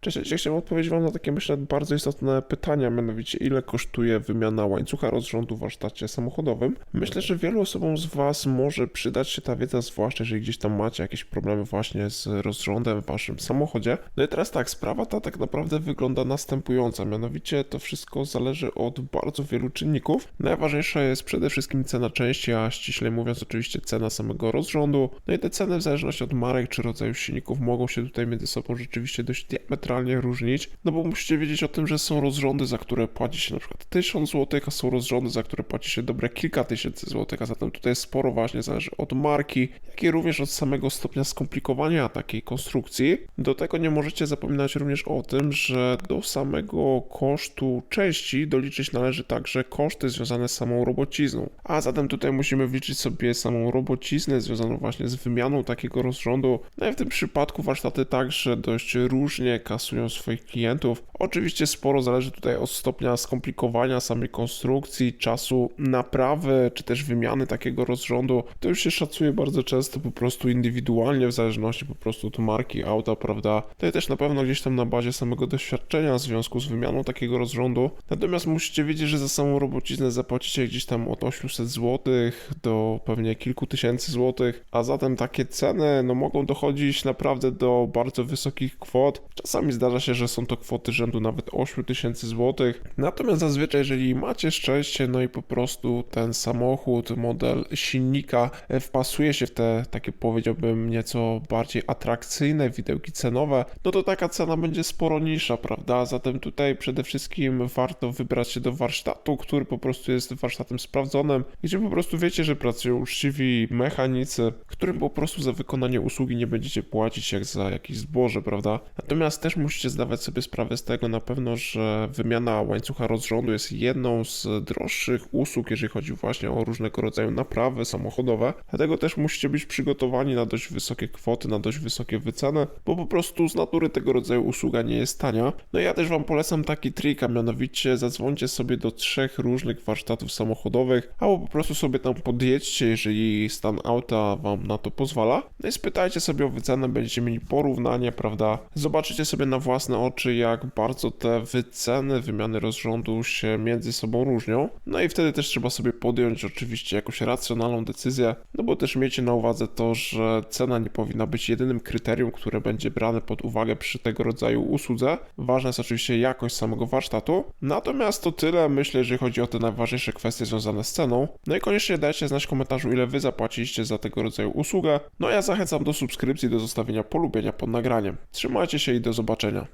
Cześć, ja chciałem odpowiedzieć Wam na takie, myślę, bardzo istotne pytania, mianowicie ile kosztuje wymiana łańcucha rozrządu w warsztacie samochodowym. Myślę, że wielu osobom z Was może przydać się ta wiedza, zwłaszcza jeżeli gdzieś tam macie jakieś problemy właśnie z rozrządem w Waszym samochodzie. No i teraz tak, sprawa ta tak naprawdę wygląda następująco, mianowicie to wszystko zależy od bardzo wielu czynników. Najważniejsza jest przede wszystkim cena części, a ściślej mówiąc oczywiście cena samego rozrządu. No i te ceny w zależności od marek czy rodzaju silników mogą się tutaj między sobą rzeczywiście dość diametralnie różnić, no bo musicie wiedzieć o tym, że są rozrządy, za które płaci się na przykład 1000 zł, a są rozrządy, za które płaci się dobre kilka tysięcy złotych, a zatem tutaj sporo właśnie zależy od marki, jak i również od samego stopnia skomplikowania takiej konstrukcji. Do tego nie możecie zapominać również o tym, że do samego kosztu części doliczyć należy także koszty związane z samą robocizną. A zatem tutaj musimy wliczyć sobie samą robociznę związaną właśnie z wymianą takiego rozrządu. No i w tym przypadku warsztaty także dość różnie kasują swoich klientów. Oczywiście sporo zależy tutaj od stopnia skomplikowania samej konstrukcji, czasu naprawy, czy też wymiany takiego rozrządu. To już się szacuje bardzo często po prostu indywidualnie, w zależności po prostu od marki auta, prawda? To też na pewno gdzieś tam na bazie samego doświadczenia w związku z wymianą takiego rozrządu. Natomiast musicie wiedzieć, że za samą robociznę zapłacicie gdzieś tam od 800 zł do pewnie kilku tysięcy złotych, a zatem takie ceny no mogą dochodzić naprawdę do bardzo wysokich kwot. Czasami zdarza się, że są to kwoty rzędu nawet 8 tysięcy złotych. Natomiast zazwyczaj, jeżeli macie szczęście, no i po prostu ten samochód, model silnika e, wpasuje się w te takie powiedziałbym nieco bardziej atrakcyjne widełki cenowe, no to taka cena będzie sporo niższa, prawda? Zatem tutaj przede wszystkim warto wybrać się do warsztatu, który po prostu jest warsztatem sprawdzonym, gdzie po prostu wiecie, że pracują uczciwi mechanicy, którym po prostu za wykonanie usługi nie będziecie płacić jak za jakieś zboże, prawda? Natomiast też musicie zdawać sobie sprawę z tego na pewno, że wymiana łańcucha rozrządu jest jedną z droższych usług, jeżeli chodzi właśnie o różnego rodzaju naprawy samochodowe. Dlatego też musicie być przygotowani na dość wysokie kwoty, na dość wysokie wyceny, bo po prostu z natury tego rodzaju usługa nie jest tania. No i ja też Wam polecam taki trik, a mianowicie zadzwońcie sobie do trzech różnych warsztatów samochodowych, albo po prostu sobie tam podjedźcie, jeżeli stan auta Wam na to pozwala. No i spytajcie sobie o wycenę, będziecie mieli porównanie, prawda? Zobaczycie sobie na własne oczy, jak bardzo te wyceny wymiany rozrządu się między sobą różnią. No i wtedy też trzeba sobie podjąć oczywiście jakąś racjonalną decyzję, no bo też miejcie na uwadze to, że cena nie powinna być jedynym kryterium, które będzie brane pod uwagę przy tego rodzaju usłudze. Ważna jest oczywiście jakość samego warsztatu. Natomiast to tyle, myślę, jeżeli chodzi o te najważniejsze kwestie związane z ceną. No i koniecznie dajcie znać w komentarzu, ile wy zapłaciliście za tego rodzaju usługę. No ja zachęcam do subskrypcji, do zostawienia polubienia pod nagraniem. Trzymajcie się i do zobaczenia. Georgia. Là.